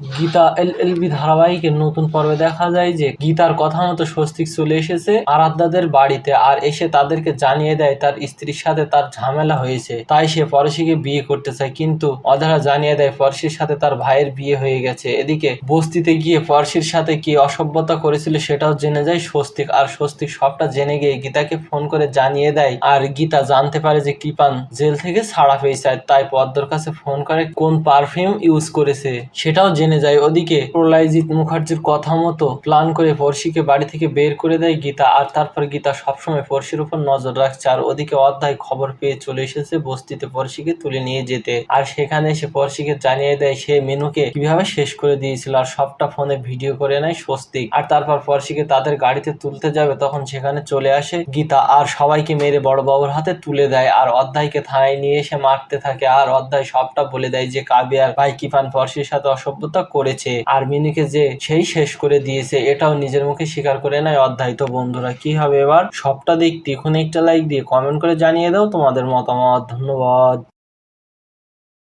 গীতা এল L B ধারাবাহিকের নতুন পর্বে দেখা যায় যে গীতার কথা মতো স্বস্তিক চলে এসেছে আরাধ্যাদের বাড়িতে আর এসে তাদেরকে জানিয়ে দেয় তার স্ত্রীর সাথে তার ঝামেলা হয়েছে। তাই সে পরশিকে বিয়ে করতে চায় কিন্তু অধারা জানিয়ে দেয় পরশির সাথে তার ভাইয়ের বিয়ে হয়ে গেছে। এদিকে বস্তিতে গিয়ে পরশির সাথে কি অসভ্যতা করেছিল সেটাও জেনে যায় স্বস্তিক আর স্বস্তিক সবটা জেনে গিয়ে গীতাকে ফোন করে জানিয়ে দেয় আর গীতা জানতে পারে যে কৃপান জেল থেকে ছাড়া পেয়েছে তাই পদ্মর কাছে ফোন করে কোন পারফিউম ইউজ করেছে সেটাও জেনে যায়। ওদিকে প্রলয়জিৎ মুখার্জির কথা মতো প্ল্যান করে পড়শিকে বাড়ি থেকে বের করে দেয় গীতা, আর তারপর গীতা সবসময় পড়শির উপর নজর রাখছে, আর ওদিকে অধ্যায় খবর পেয়ে চলে এসেছে বস্তিতে পড়শিকে তুলে নিয়ে যেতে। আর সেখানে এসে পড়শিকে জানিয়ে দেয়, সে মেনুকে কীভাবে শেষ করে দিয়েছিল, আর সবটা ফোনে ভিডিও করে নেয় স্বস্তিক। আর তারপর পড়শিকে তাদের গাড়িতে তুলতে যাবে, তখন সেখানে চলে আসে গীতা, আর সবাইকে মেরে বড় বাবুর হাতে তুলে দেয়। আর অধ্যায়কে থানায় নিয়ে এসে মারতে থাকে, আর অধ্যায় সবটা বলে দেয় যে কাবিয়ার ভাই, কিফান পরশির সাথে অসভ্যতা করেছে। আর মিনিকে যে সেই শেষ করে দিয়েছে, এটাও নিজের মুখে স্বীকার করে নেয় অধ্যায় তো বন্ধুরা। কি হবে এবার? সবটা দেখতে এখন একটা লাইক দিয়ে কমেন্ট করে জানিয়ে দাও তোমাদের মতামত। ধন্যবাদ।